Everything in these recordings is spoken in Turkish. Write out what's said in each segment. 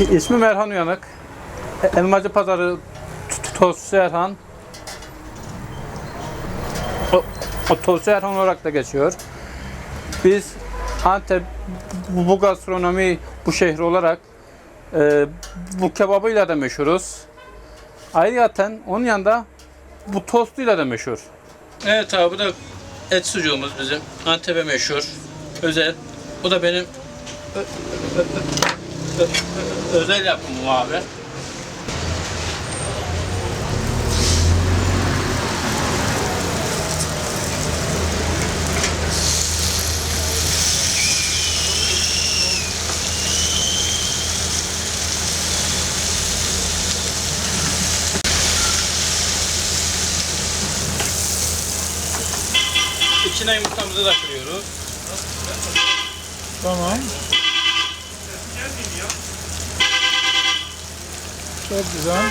İsmim Erhan Uyanık. Elmacı Pazarı Tostçu Erhan. O, o Tostçu Erhan olarak da geçiyor. Biz Antep bu gastronomi bu şehri olarak e, bu kebabıyla da meşhuruz. Ayrıca onun yanında bu tostuyla da meşhur. Evet abi bu da et sucuğumuz bizim. Antep'e meşhur. Özel. Bu da benim ö- özel yapımım abi. İçine yumurtamızı da kırıyoruz. Tamam. Çok güzel.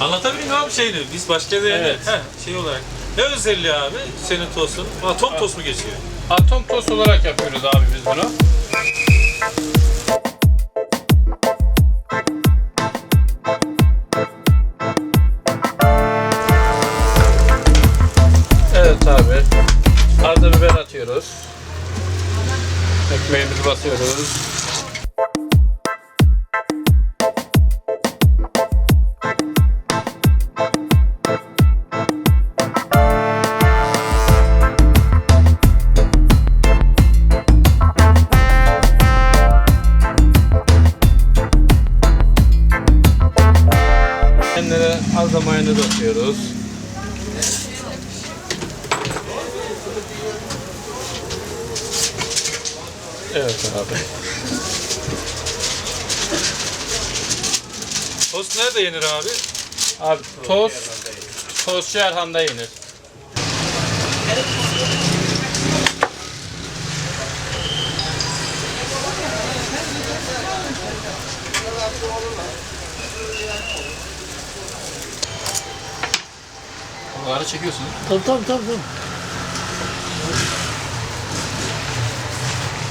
Anlatabiliyor muyum abi şeyini? Biz başka bir yerde Evet. heh, şey olarak. Ne özelliği abi senin tostun? Atom tost mu geçiyor? Atom tost olarak yapıyoruz abi biz bunu. Evet abi. Az da biber atıyoruz. Ekmeğimizi basıyoruz. Da mayonez atıyoruz. Evet abi. Tost nerede yenir abi? Abi tost, tostçu Erhan'da yenir. Bunları çekiyorsun. Tabii tabii tabii. tabii.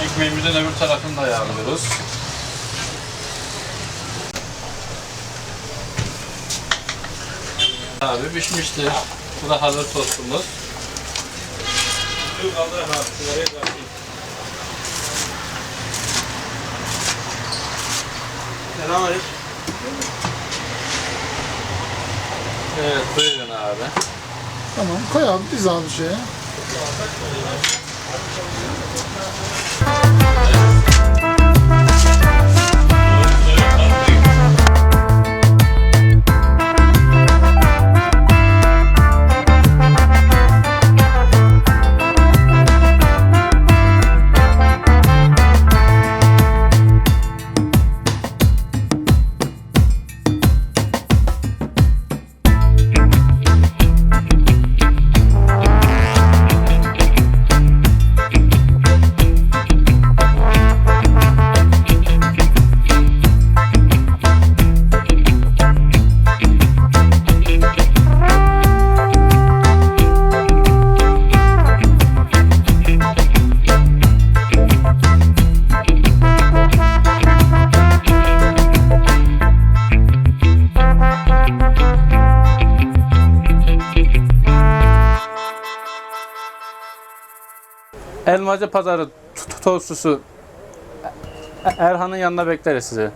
Ekmeğimizin öbür tarafını da yağlıyoruz. Abi pişmiştir. Bu da hazır tostumuz. Evet buyurun abi. Tamam. Koy abi biz abi şeye. Elmacı Pazarı t- t- tostçusu Erhan'ın yanına bekleriz sizi.